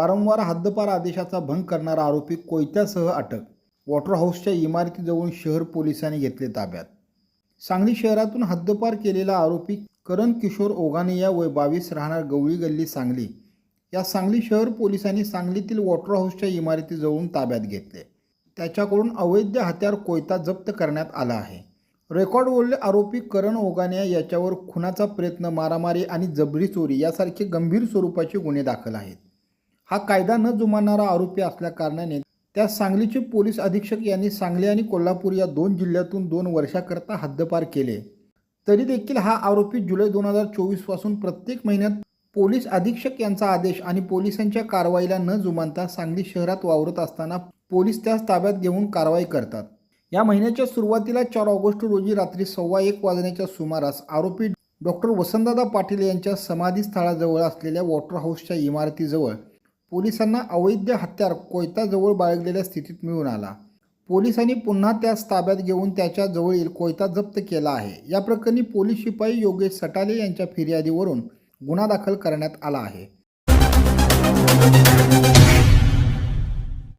वारंवार हद्दपार आदेशाचा भंग करणारा आरोपी कोयत्यासह अटक. वॉटर हाऊसच्या इमारतीजवळून शहर पोलिसांनी घेतले ताब्यात. सांगली शहरातून हद्दपार केलेला आरोपी करण किशोर ओघाने या वय बावीस राहणार गवळी गल्ली सांगली. या सांगली शहर पोलिसांनी सांगलीतील वॉटर हाऊसच्या इमारतीजवळून ताब्यात घेतले. त्याच्याकडून अवैध हत्यार कोयता जप्त करण्यात आला आहे. रेकॉर्डवरले आरोपी करण ओगाने याच्यावर खुनाचा प्रयत्न मारामारी आणि जबरी चोरी यासारखे गंभीर स्वरूपाचे गुन्हे दाखल आहेत. हा कायदा न जुमानणारा आरोपी असल्याकारणाने त्या सांगलीचे पोलीस अधीक्षक यांनी सांगली आणि कोल्हापूर या दोन जिल्ह्यातून दोन वर्षाकरता हद्दपार केले. तरी देखील हा आरोपी जुलै दोन हजार चोवीसपासून प्रत्येक महिन्यात पोलीस अधीक्षक यांचा आदेश आणि पोलिसांच्या कारवाईला न जुमानता सांगली शहरात वावरत असताना पोलीस त्यास ताब्यात घेऊन कारवाई करतात. या महिन्याच्या सुरुवातीला चार ऑगस्ट रोजी रात्री सव्वा एक वाजण्याच्या सुमारास आरोपी डॉक्टर वसंतदादा पाटील यांच्या समाधीस्थळाजवळ असलेल्या वॉटर हाऊसच्या इमारतीजवळ पोलिसांना अवैध हत्यार कोयताजवळ बाळगलेल्या स्थितीत मिळून आला. पोलिसांनी पुन्हा त्यास ताब्यात घेऊन त्याच्या जवळील कोयता जप्त केला आहे. या प्रकरणी पोलीस शिपाई योगेश सटाले यांच्या फिर्यादीवरून गुन्हा दाखल करण्यात आला आहे.